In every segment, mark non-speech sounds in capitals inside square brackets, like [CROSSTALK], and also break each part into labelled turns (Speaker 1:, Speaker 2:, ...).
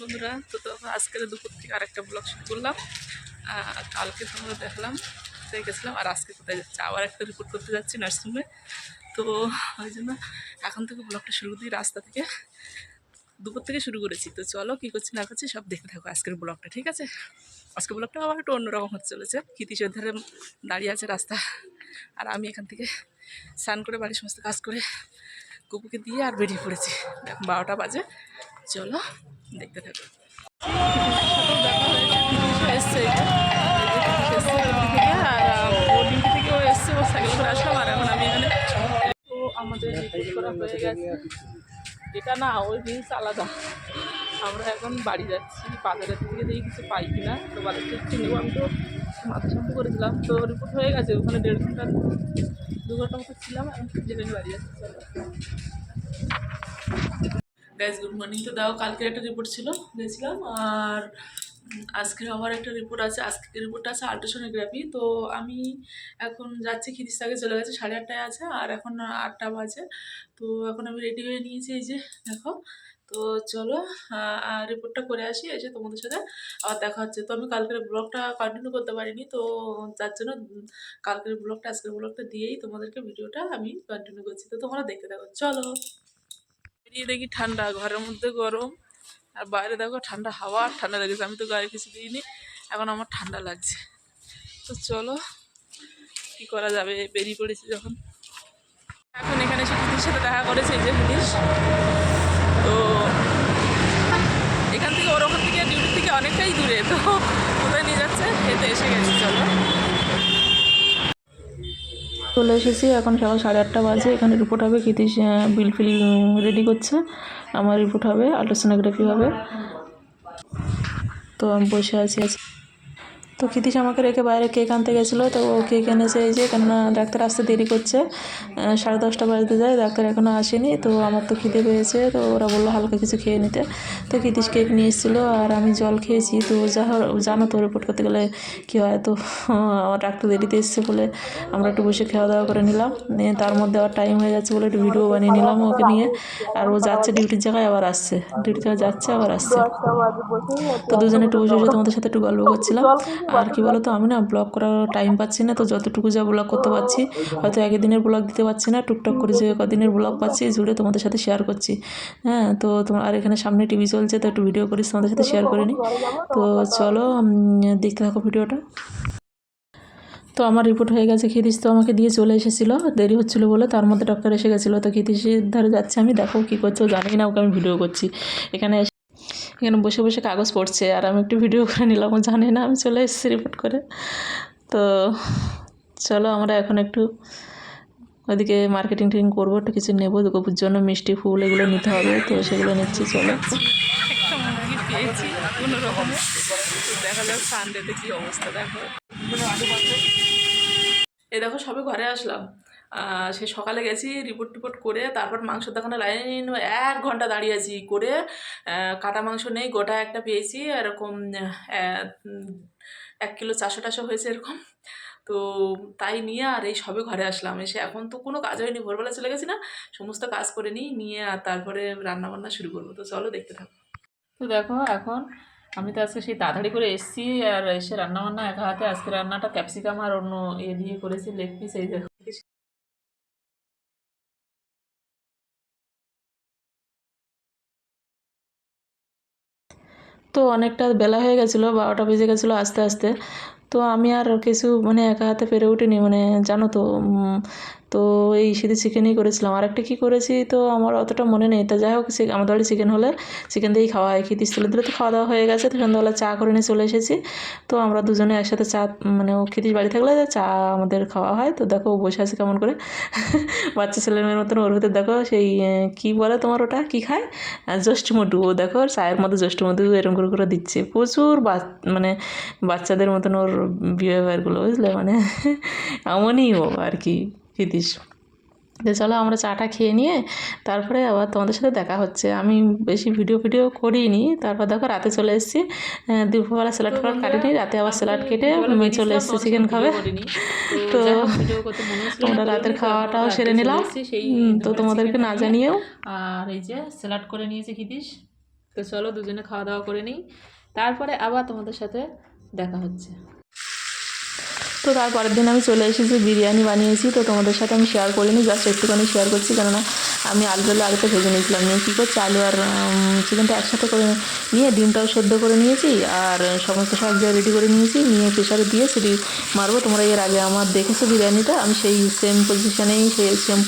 Speaker 1: বন্ধুরা, তো তো আজকের দুপুর থেকে আরেকটা ব্লগ শুরু করলাম। কালকে তোমরা দেখলাম, কোথায় গেছিলাম, আর আজকে কোথায় যাচ্ছি? আবার একটা রিপোর্ট করতে যাচ্ছি নার্সিংহোমে তো ওই জন্য এখন থেকে ব্লগটা শুরু দিই রাস্তা থেকে। দুপুর থেকে শুরু করেছি। তো চলো কী করছি না করছি সব দেখতে থাকো আজকের ব্লগটা ঠিক আছে? আজকের ব্লগটা আবার একটু অন্যরকম হতে চলেছে। কীতিশের ধারে দাঁড়িয়ে আছে রাস্তা, আর আমি এখান থেকে স্নান করে বাড়ির সমস্ত কাজ করে কুকুকে দিয়ে আর বেরিয়ে পড়েছি। এখন বারোটা বাজে। চলো। দেখতে থাকো। আমি আমাদের হয়ে গেছে। এটা না, ওই জিনিস আলাদা। আমরা এখন বাড়ি যাচ্ছি, বাজারের থেকে দেখি কিছু পাই কিনা। তো বাজার থেকে আমি তো মাথা শ্যাম্পু করেছিলাম। তো রিপোর্ট হয়ে গেছে, ওখানে দেড় ঘণ্টা, দু ঘণ্টা মতো ছিলাম, এখন যেতে বাড়ি যাচ্ছি গাইজ গুড মর্নিং তো দাও কালকের একটা রিপোর্ট ছিল দিয়েছিলাম আর উম, আজকে আবার একটা রিপোর্ট আছে আজকে রিপোর্টটা আছে আল্ট্রাসোনোগ্রাফি তো আমি এখন যাচ্ছি খিদিস আগে চলে গেছে সাড়ে আটটায় আছে আর এখন আটটা বাজে। তো এখন আমি রেডি হয়ে নিয়েছি এই যে দেখো। তো চলো রিপোর্টটা করে আসি এসে তোমাদের সাথে আবার দেখা হচ্ছে। তো আমি কালকের ব্লগটা কন্টিনিউ করতে পারিনি তো যার জন্য কালকের ব্লগটা আজকের ব্লগটা দিয়েই তোমাদেরকে ভিডিওটা আমি কন্টিনিউ করছি। তো তোমরা দেখতে থাকো। চলো। বেরিয়ে দেখি ঠান্ডা, ঘরের মধ্যে গরম। আর বাইরে দেখো ঠান্ডা হাওয়া আর ঠান্ডা লেগেছে। আমি তো গায়ে কিছু দিইনি, এখন আমার ঠান্ডা লাগছে। তো চলো, কি করা যাবে? বেরিয়ে পড়েছি যখন। এখন এখানে এসে দিদির সাথে দেখা করেছে, এই যে পুলিশ তো এখান থেকে ওর ওখান থেকে ডিউটি থেকে অনেকটাই দূরে, তো কোথায় নিয়ে যাচ্ছে এতে এসে গেছি, চলো।
Speaker 2: চলে এসেছি। এখন সকাল সাড়ে আটটা বাজে। এখানে রিপোর্ট হবে কীতি বিল ফিল রেডি করছে। আমার রিপোর্ট হবে আল্ট্রাসোনোগ্রাফি হবে। তো আমি বসে আছি আছি। তো কীতিশ আমাকে রেখে বাইরে কেক আনতে গেছিল? তো ও কেক এনেছে এই যে কেননা ডাক্তার আসতে দেরি করছে। সাড়ে দশটা বাজতে যায়, ডাক্তার এখনও আসেনি। তো আমার তো খিদে পেয়েছে, তো ওরা বলল হালকা কিছু খেয়ে নিতে। তো কীতিশ কেক নিয়ে এসেছিল আর আমি জল খেয়েছি। তো যা জানো তো রিপোর্ট করতে গেলে কী হয়? তো আমার ডাক্তার দেরিতে এসছে বলে আমরা একটু বসে খাওয়া দাওয়া করে নিলাম। তার মধ্যে আবার টাইম হয়ে যাচ্ছে বলে একটু ভিডিও বানিয়ে নিলাম ওকে নিয়ে। আর ও যাচ্ছে ডিউটির জায়গায়, আবার আসছে। ডিউটি থেকে যাচ্ছে, আবার আসছে। তো দুজনে একটু বসে বসে তোমাদের সাথে একটু গল্প করছিলাম। আর কি বলো তো, আমি না ব্লগ করার টাইম পাচ্ছি না, তো যতটুকু যা ব্লগ করতে পারছি, হয়তো একদিনের ব্লগ দিতে পারছি না, টুকটাক করে যে কদিনের ব্লগ পাচ্ছি জুড়ে তোমাদের সাথে শেয়ার করছি। হ্যাঁ তো তোমার, আর এখানে সামনে টিভি চলছে, তো একটু ভিডিও করিস, তোমাদের সাথে শেয়ার করে নিই তো চলো দেখতে থাকো ভিডিওটা তো আমার রিপোর্ট হয়ে গেছে খিদিস তো আমাকে দিয়ে চলে এসেছিল, দেরি হচ্ছিল বলে তার মধ্যে ডক্টর এসে গেছিল, তো খিদিসের ধারে যাচ্ছে আমি, দেখো কী করছ জানি না ওকে আমি ভিডিও করছি। এখানে এখানে বসে বসে কাগজ পড়ছে আর আমি একটু ভিডিও করে নিলাম জানে না, আমি চলে এসেছি রিপোর্ট করে। তো চলো আমরা এখন একটু ওদিকে মার্কেটিং টিং করব, একটু কিছু নেব গপুর জন্য মিষ্টি ফুল এগুলো নিতে হবে, তো সেগুলো নিচ্ছি, চলো।
Speaker 1: অবস্থা, দেখো। দেখো, সবে ঘরে আসলাম। সে সকালে গেছি রিপোর্ট টিপোর্ট করে তারপর মাংস দোকানে লাইন এক ঘণ্টা দাঁড়িয়ে আছি করে কাটা মাংস নেই, গোটা একটা পেয়েছি, এরকম এক কিলো চারশো টাশো হয়েছে এরকম। তো তাই নিয়ে আর এই সবে ঘরে আসলাম। এসে এখন তো কোনো কাজ হয়নি, ভোরবেলা চলে গেছি না, সমস্ত কাজ করে নিই, নিয়ে আর তারপরে রান্নাবান্না শুরু করব। তো চলো দেখতে থাকো। তো দেখো, এখন আমি তো আজকে সেই তাড়াতাড়ি করে এসেছি আর এসে রান্না বান্না একা হাতে, আজকে রান্নাটা ক্যাপসিকাম আর অন্য এ দিয়ে করেছি লেগ পিস, এই দেখো।
Speaker 2: তো অনেকটা বেলা হয়ে গেছিল, বারোটা বেজে গেছিল আস্তে আস্তে। তো আমি আর কিছু মানে একা হাতে পেরে উঠিনি মানে জানো তো তো এই শুধু চিকেনই করেছিলাম। আর একটা কী করেছি তো আমার অতটা মনে নেই। তা যাই হোক আমাদের বাড়ি চিকেন হলে চিকেন দিয়েই খাওয়া হয়। খিদিস তুলে দিলে তো খাওয়া দাওয়া হয়ে গেছে। তো সন্ধ্যাবেলা চা করে নিয়ে চলে এসেছি। তো আমরা দুজনে একসাথে চা মানে ও খিদিস বাড়ি থাকলে চা আমাদের খাওয়া হয়। তো দেখো বসে আছে কেমন করে। [LAUGHS] বাচ্চা ছেলের মেয়ের মতন ওর ভিতরে দেখো সেই কী বলে তোমার ওটা? কী খায়? জ্যৈষ্ঠ মধু ও দেখো চায়ের মধ্যে জ্যৈষ্ঠ মধু এরকম করে করে দিচ্ছে। প্রচুর মানে বাচ্চাদের মতন ওর বিহেভিয়ারগুলো বুঝলে? মানে [LAUGHS] এমনই ও আর কি। কৃতিস তো চলো আমরা চাটা খেয়ে নিয়ে তারপরে আবার তোমাদের সাথে দেখা হচ্ছে। আমি বেশি ভিডিও ভিডিও করিনি। তারপর দেখো রাতে চলে এসেছি। দুপুরবেলা স্যালাড ফ্যালাড কাটিনি। রাতে আবার স্যালাড কেটে আমি চলে এসেছি চিকেন খাবে। তো তোমরা রাতের খাওয়াটাও সেরে নিলাম। তো তোমাদেরকে না জানিয়েও।
Speaker 1: আর এই যে স্যালাড করে নিয়েছি খিদিস তো
Speaker 2: চলো দুজনে খাওয়া দাওয়া করে নিই। তারপরে আবার তোমাদের সাথে দেখা হচ্ছে। তো তারপরের দিন আমি চলে এসেছি, বিরিয়ানি বানিয়েছি, তো তোমাদের সাথে আমি শেয়ার করিনি জাস্ট একটুখানি শেয়ার করছি, কেননা আমি আলুগুলো আলুতে ভেজে নিয়েছিলাম। নিয়ে কী করছি? আলু আর চিকেনটা একসাথে করে নিয়ে ডিমটাও সেদ্ধ করে নিয়েছি, আর সমস্ত সব জায়গায় রেডি করে নিয়েছি। নিয়ে প্রেশারে দিয়ে সেটি মারবো, তোমরা এর আগে আমার দেখেছ বিরিয়ানিটা, আমি সেই সেম পজিশনেই সেই সেম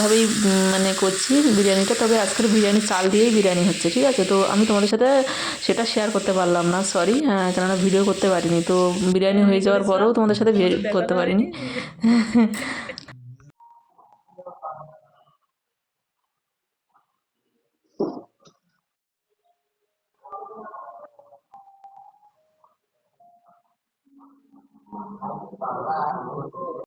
Speaker 2: ভাবেই মানে করছি বিরিয়ানিটা। তবে আজকের বিরিয়ানি চাল দিয়েই বিরিয়ানি হচ্ছে, ঠিক আছে? তো আমি তোমাদের সাথে সেটা শেয়ার করতে পারলাম না সরি কেননা ভিডিও করতে পারিনি। তো বিরিয়ানি হয়ে যাওয়ার পরেও তোমাদের সাথে করতে পারিনি। Thank [LAUGHS] you.